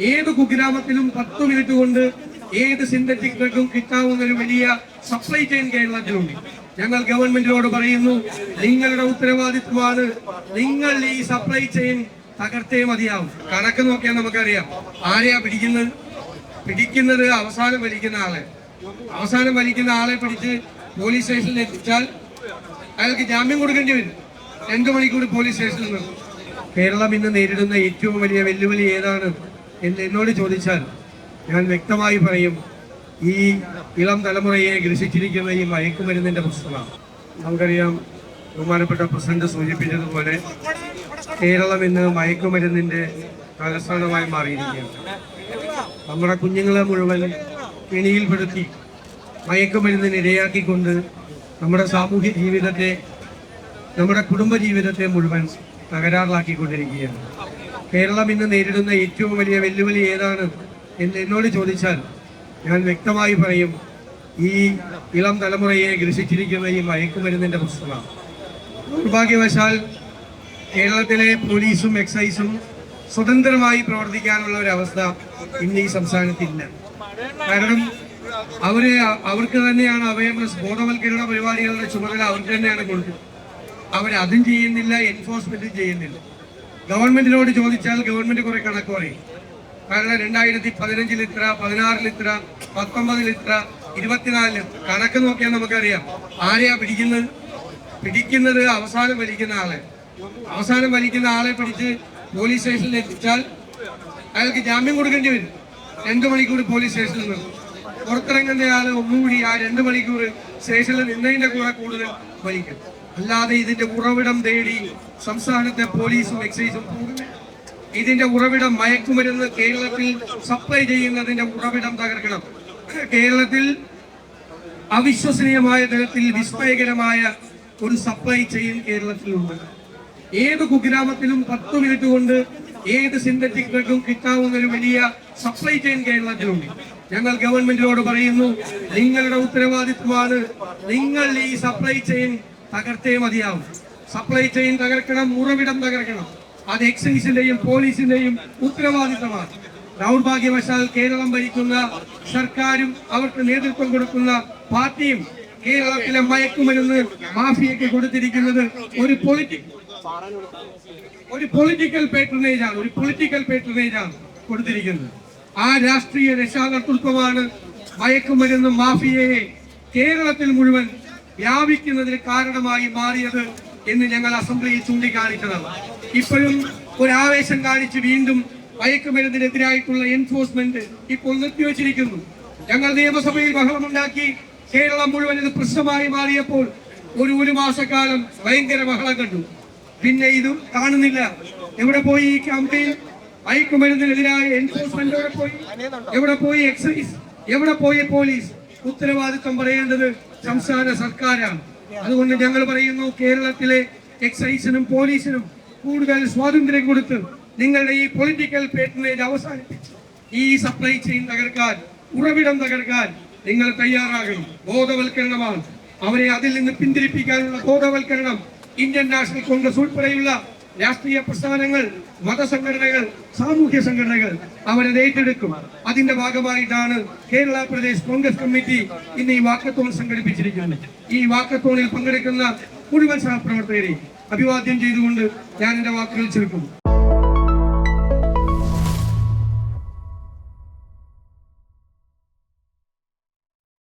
ഏത് കുഗ്രാമത്തിലും പത്ത് മിനിറ്റ് കൊണ്ട് ഏത് സിന്തറ്റിക് ഡ്രഗും കിട്ടാവുന്ന ഒരു വലിയ സപ്ലൈ ചെയിൻ കേരളത്തിലുണ്ട്. ഞങ്ങൾ ഗവൺമെന്റിനോട് പറയുന്നു നിങ്ങളുടെ ഉത്തരവാദിത്വമാണ് നിങ്ങൾ ഈ സപ്ലൈ ചെയിൻ തകർത്തേ മതിയാവും. കണക്ക് നോക്കിയാൽ നമുക്കറിയാം. ആരെയാ പിടിക്കുന്നത്? പിടിക്കുന്നത് അവസാനം വലിക്കുന്ന ആളെ. അവസാനം വലിക്കുന്ന ആളെ പിടിച്ച് പോലീസ് സ്റ്റേഷനിൽ എത്തിച്ചാൽ അയാൾക്ക് ജാമ്യം കൊടുക്കേണ്ടി വരും. രണ്ടു മണിക്കൂർ പോലീസ് സ്റ്റേഷനിൽ നിന്ന്. കേരളം ഇന്ന് നേരിടുന്ന ഏറ്റവും വലിയ വെല്ലുവിളി ഏതാണ്? എന്ന് എന്നോട് ചോദിച്ചാൽ ഞാൻ വ്യക്തമായി പറയും ഈ ഇളം തലമുറയെ ഗ്രസിച്ചിരിക്കുന്ന ഈ മയക്കുമരുന്നിന്റെ പ്രശ്നമാണ് നമുക്കറിയാം ബഹുമാനപ്പെട്ട പ്രസിഡന്റ് സൂചിപ്പിച്ചതുപോലെ കേരളം ഇന്ന് മയക്കുമരുന്നിന്റെ തലസ്ഥാനമായി മാറിയിരിക്കുകയാണ്. നമ്മുടെ കുഞ്ഞുങ്ങളെ മുഴുവൻ കെണിയിൽപ്പെടുത്തി മയക്കുമരുന്നിന് ഇരയാക്കിക്കൊണ്ട് നമ്മുടെ സാമൂഹ്യ ജീവിതത്തെ നമ്മുടെ കുടുംബ ജീവിതത്തെ മുഴുവൻ തകരാറിലാക്കിക്കൊണ്ടിരിക്കുകയാണ്. കേരളം ഇന്ന് നേരിടുന്ന ഏറ്റവും വലിയ വെല്ലുവിളി ഏതാണ് എന്ന് എന്നോട് ചോദിച്ചാൽ ഞാൻ വ്യക്തമായി പറയും ഈ ഇളം തലമുറയെ ഗ്രസിച്ചിരിക്കുന്ന ഈ മയക്കുമരുന്നിന്റെ പ്രശ്നമാണ്. ദൗർഭാഗ്യവശാൽ കേരളത്തിലെ പോലീസും എക്സൈസും സ്വതന്ത്രമായി പ്രവർത്തിക്കാനുള്ള ഒരു അവസ്ഥ ഇന്ന് ഈ സംസ്ഥാനത്തില്ല. കാരണം അവർ അവർക്ക് തന്നെയാണ് അവയർനെസ് ബോധവൽക്കരണ പരിപാടികളുടെ ചുമതല അവർക്ക് തന്നെയാണ് കൊടുക്കുന്നത്. അവരതും ചെയ്യുന്നില്ല എൻഫോഴ്സ്മെന്റും ചെയ്യുന്നില്ല. ഗവൺമെന്റിനോട് ചോദിച്ചാൽ ഗവൺമെന്റ് കുറെ കണക്ക് പറയും. കാരണം രണ്ടായിരത്തി പതിനഞ്ചിൽ ഇത്ര പതിനാറിൽ ഇത്ര പത്തൊമ്പതിൽ ഇത്ര ഇരുപത്തിനാലിൽ കണക്ക് നോക്കിയാൽ നമുക്കറിയാം. ആരെയാ പിടിക്കുന്നത്? പിടിക്കുന്നത് അവസാനം വലിക്കുന്ന ആളെ. അവസാനം വലിക്കുന്ന ആളെ പിടിച്ച് പോലീസ് സ്റ്റേഷനിൽ എത്തിച്ചാൽ അയാൾക്ക് ജാമ്യം കൊടുക്കേണ്ടി വരും. രണ്ടു മണിക്കൂർ പോലീസ് സ്റ്റേഷനിൽ നിന്ന്. പുറത്തിറങ്ങുന്ന ആൾ ഒന്നുകൂടി ആ രണ്ട് മണിക്കൂർ സ്റ്റേഷനിൽ നിന്നതിന്റെ കൂടെ കൂടുതൽ വലിക്കും. അല്ലാതെ ഇതിന്റെ ഉറവിടം തേടി സംസ്ഥാനത്തെ പോലീസും എക്സൈസും ഇതിന്റെ ഉറവിടം മയക്കുമരുന്ന് കേരളത്തിൽ സപ്ലൈ ചെയ്യുന്നതിന്റെ ഉറവിടം തകർക്കണം. കേരളത്തിൽ അവിശ്വസനീയമായ തരത്തിൽ വിസ്മയകരമായ ഒരു സപ്ലൈ ചെയിൻ കേരളത്തിലുണ്ട്. ഏത് കുഗ്രാമത്തിലും പത്ത് മിനിറ്റ് കൊണ്ട് ഏത് സിന്തറ്റിക് ഡ്രഗും കിട്ടാവുന്ന ഒരു വലിയ സപ്ലൈ ചെയിൻ കേരളത്തിലുണ്ട്. ഞങ്ങൾ ഗവൺമെന്റിനോട് പറയുന്നു നിങ്ങളുടെ ഉത്തരവാദിത്വമാണ് നിങ്ങൾ ഈ സപ്ലൈ ചെയിൻ തകർത്തേ മതിയാവും. സപ്ലൈ ചെയിൻ തകർക്കണം ഉറവിടം തകർക്കണം. അത് എക്സൈസിന്റെയും പോലീസിന്റെയും ഉത്തരവാദിത്തമാണ്. ദൗർഭാഗ്യവശാൽ കേരളം ഭരിക്കുന്ന സർക്കാരും അവർക്ക് നേതൃത്വം കൊടുക്കുന്ന പാർട്ടിയും കേരളത്തിലെ മയക്കുമരുന്ന് മാഫിയയ്ക്ക് കൊടുത്തിരിക്കുന്നത് ഒരു പൊളിറ്റിക് ഒരു പൊളിറ്റിക്കൽ പേട്രണേജ് ആണ് ഒരു പൊളിറ്റിക്കൽ പേട്രണേജ് ആണ് കൊടുത്തിരിക്കുന്നത്. ആ രാഷ്ട്രീയ രക്ഷാകർത്തൃത്വമാണ് മയക്കുമരുന്ന് മാഫിയയെ കേരളത്തിൽ മുഴുവൻ വ്യാപിക്കുന്നതിന് കാരണമായി മാറിയത് എന്ന് ഞങ്ങൾ അസംബ്ലിയിൽ ചൂണ്ടിക്കാണിച്ചതാണ്. ഇപ്പോഴും ഒരു ആവേശം കാണിച്ച് വീണ്ടും മയക്കുമരുന്നിനെതിരായിട്ടുള്ള എൻഫോഴ്സ്മെന്റ് ഇപ്പോൾ നിർത്തിവെച്ചിരിക്കുന്നു. ഞങ്ങൾ നിയമസഭയിൽ ബഹളമുണ്ടാക്കി കേരളം മുഴുവൻ ഇത് പ്രശ്നമായി മാറിയപ്പോൾ ഒരു ഒരു മാസക്കാലം ഭയങ്കര ബഹളം കണ്ടു. പിന്നെ ഇതും കാണുന്നില്ല. എവിടെ പോയി ഈ ക്യാമ്പയിൻ? മയക്കുമരുന്നിനെതിരായ എൻഫോഴ്സ്മെന്റ് എവിടെ പോയി? എവിടെ പോയി എക്സൈസ്? എവിടെ പോയി പോലീസ്? ഉത്തരവാദിത്വം പറയേണ്ടത് സംസ്ഥാന സർക്കാരാണ്. അതുകൊണ്ട് ഞങ്ങൾ പറയുന്നു കേരളത്തിലെ എക്സൈസിനും പോലീസിനും കൂടുതൽ സ്വാതന്ത്ര്യം കൊടുത്ത് നിങ്ങളുടെ ഈ പൊളിറ്റിക്കൽ പേറ്റനേജ് അവസാനിപ്പിച്ച് ഈ സപ്ലൈ ചെയിൻ തകർക്കാൻ ഉറവിടം തകർക്കാൻ നിങ്ങൾ തയ്യാറാകണം. ബോധവൽക്കരണമാണ്. അവരെ അതിൽ നിന്ന് പിന്തിരിപ്പിക്കാനുള്ള ബോധവൽക്കരണം ഇന്ത്യൻ നാഷണൽ കോൺഗ്രസ് ഉൾപ്പെടെയുള്ള രാഷ്ട്രീയ പ്രസ്ഥാനങ്ങൾ മതസംഘടനകൾ സാമൂഹ്യ സംഘടനകൾ അവരെ ഏറ്റെടുക്കും. അതിന്റെ ഭാഗമായിട്ടാണ് കേരള പ്രദേശ് കോൺഗ്രസ് കമ്മിറ്റി ഇന്ന് ഈ വാക്കത്തോൺ സംഘടിപ്പിച്ചിരിക്കുന്നത്. ഈ വാക്കത്തോണിൽ പങ്കെടുക്കുന്ന മുഴുവൻ സഹപ്രവർത്തകരെയും അഭിവാദ്യം ചെയ്തുകൊണ്ട് ഞാൻ എന്റെ വാക്കുകൾ ചുരുക്കുന്നു